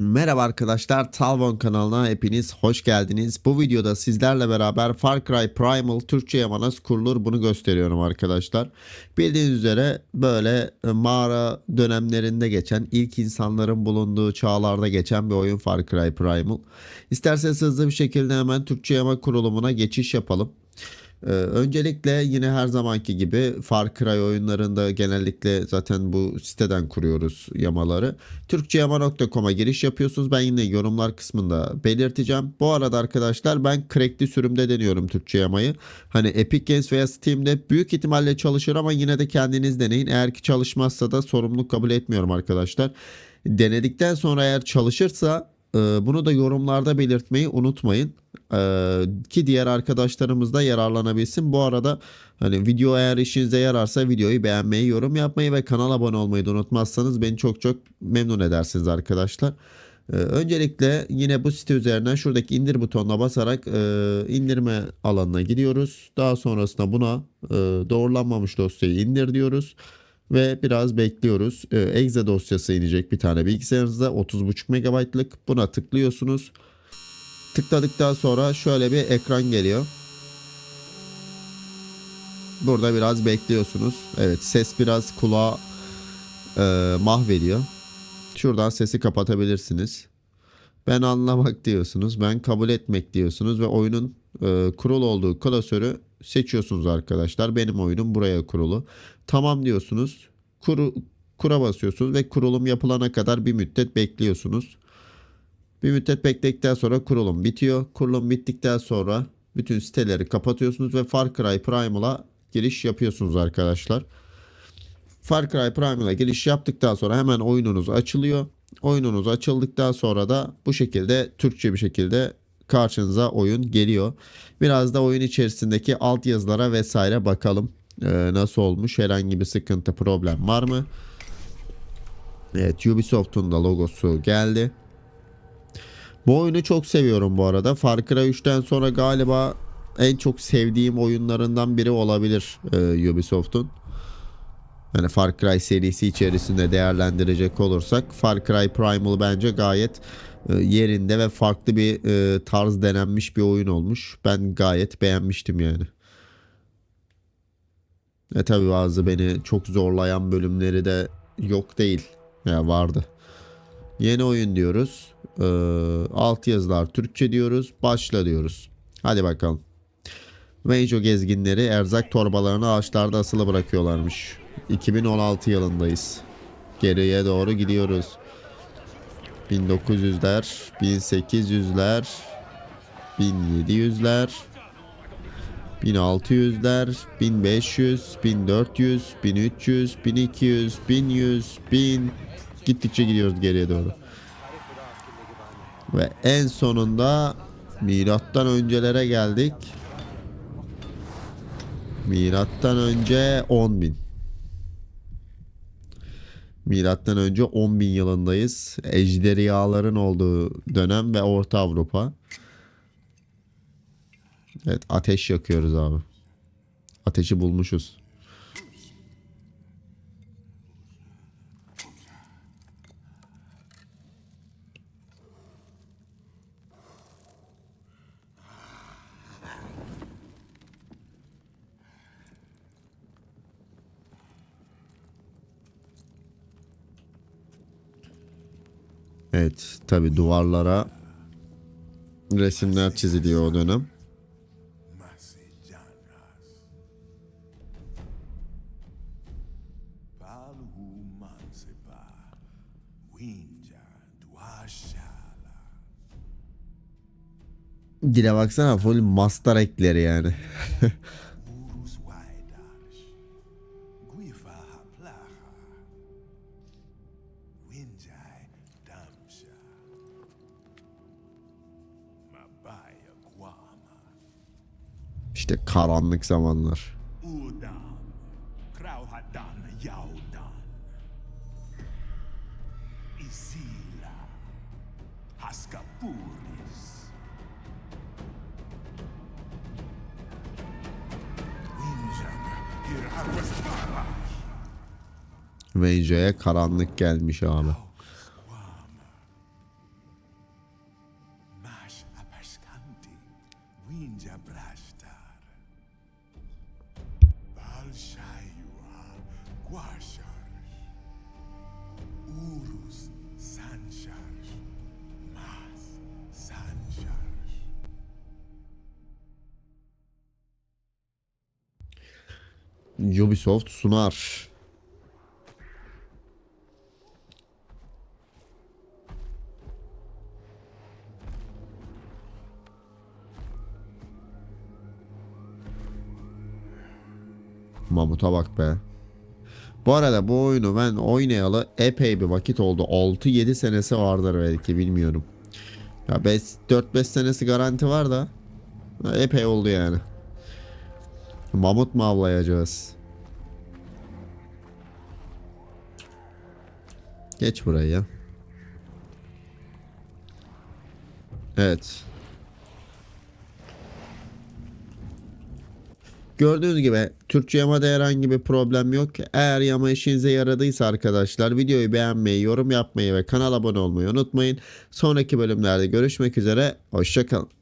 Merhaba arkadaşlar, Talbon kanalına hepiniz hoş geldiniz. Bu videoda sizlerle beraber Far Cry Primal Türkçe'ye nasıl kurulur bunu gösteriyorum arkadaşlar. Bildiğiniz üzere böyle e, mağara dönemlerinde geçen, ilk insanların bulunduğu çağlarda geçen bir oyun Far Cry Primal. İsterseniz hızlı bir şekilde hemen Türkçe yama kurulumuna geçiş yapalım. Ee, öncelikle yine her zamanki gibi Far Cry oyunlarında genellikle zaten bu siteden kuruyoruz yamaları. Türkçeyama.com'a giriş yapıyorsunuz. Ben yine yorumlar kısmında belirteceğim. Bu arada arkadaşlar ben crackli sürümde deniyorum Türkçe yamayı. Hani Epic Games veya Steam'de büyük ihtimalle çalışır ama yine de kendiniz deneyin. Eğer ki çalışmazsa da sorumluluk kabul etmiyorum arkadaşlar. Denedikten sonra eğer çalışırsa e, bunu da yorumlarda belirtmeyi unutmayın. Ee, ki diğer arkadaşlarımız da yararlanabilsin. Bu arada hani video eğer işinize yararsa videoyu beğenmeyi, yorum yapmayı ve kanala abone olmayı da unutmazsanız beni çok çok memnun edersiniz arkadaşlar. Ee, öncelikle yine bu site üzerinden şuradaki indir butonuna basarak e, indirme alanına gidiyoruz. Daha sonrasında buna e, doğrulanmamış dosyayı indir diyoruz. Ve biraz bekliyoruz. E, exe dosyası inecek bir tane bilgisayarınızda 30.5 MB'lık. Buna tıklıyorsunuz. Tıkladıktan sonra şöyle bir ekran geliyor. Burada biraz bekliyorsunuz. Evet ses biraz kulağa e, mahvediyor. Şuradan sesi kapatabilirsiniz. Ben anlamak diyorsunuz. Ben kabul etmek diyorsunuz ve oyunun e, kurulu olduğu klasörü seçiyorsunuz arkadaşlar. Benim oyunum buraya kurulu. Tamam diyorsunuz. Kuru, kura basıyorsunuz ve kurulum yapılana kadar bir müddet bekliyorsunuz. Bir müddet bekledikten sonra kurulum bitiyor. Kurulum bittikten sonra bütün siteleri kapatıyorsunuz ve Far Cry Primal'a giriş yapıyorsunuz arkadaşlar. Far Cry Primal'a giriş yaptıktan sonra hemen oyununuz açılıyor. Oyununuz açıldıktan sonra da bu şekilde Türkçe bir şekilde karşınıza oyun geliyor. Biraz da oyun içerisindeki alt yazılara vesaire bakalım. Ee, nasıl olmuş? Herhangi bir sıkıntı, problem var mı? Evet, Ubisoft'un da logosu geldi. Bu oyunu çok seviyorum bu arada. Far Cry 3'ten sonra galiba en çok sevdiğim oyunlarından biri olabilir e, Ubisoft'un. Yani Far Cry serisi içerisinde değerlendirecek olursak Far Cry Primal bence gayet e, yerinde ve farklı bir e, tarz denenmiş bir oyun olmuş. Ben gayet beğenmiştim yani. E tabi bazı beni çok zorlayan bölümleri de yok değil. Ya vardı. Yeni oyun diyoruz. Ee, alt yazılar Türkçe diyoruz. Başla diyoruz. Hadi bakalım. Meijo gezginleri erzak torbalarını ağaçlarda asılı bırakıyorlarmış. 2016 yılındayız. Geriye doğru gidiyoruz. 1900'ler, 1800'ler, 1700'ler, 1600'ler, 1500, 1400, 1300, 1200, 1100, 1000 gittikçe gidiyoruz geriye doğru. Ve en sonunda milattan öncelere geldik. Milattan önce 10.000. Milattan önce 10.000 yılındayız. Ejderhaların olduğu dönem ve Orta Avrupa. Evet ateş yakıyoruz abi. Ateşi bulmuşuz. Evet tabi duvarlara resimler çiziliyor o dönem. Dile baksana full master ekleri yani. İşte karanlık zamanlar. Venjo'ya karanlık gelmiş abi. Valshaiwa Guashar. Urus Sanchar. Mas Sanchar. Ubisoft sunar. Mamut'a bak be. Bu arada bu oyunu ben oynayalı epey bir vakit oldu. 6-7 senesi vardır belki bilmiyorum. Ya 4-5 senesi garanti var da epey oldu yani. Mamut mu avlayacağız? Geç buraya ya. Evet. Gördüğünüz gibi Türkçe yamada herhangi bir problem yok. Eğer yama işinize yaradıysa arkadaşlar videoyu beğenmeyi, yorum yapmayı ve kanala abone olmayı unutmayın. Sonraki bölümlerde görüşmek üzere. Hoşçakalın.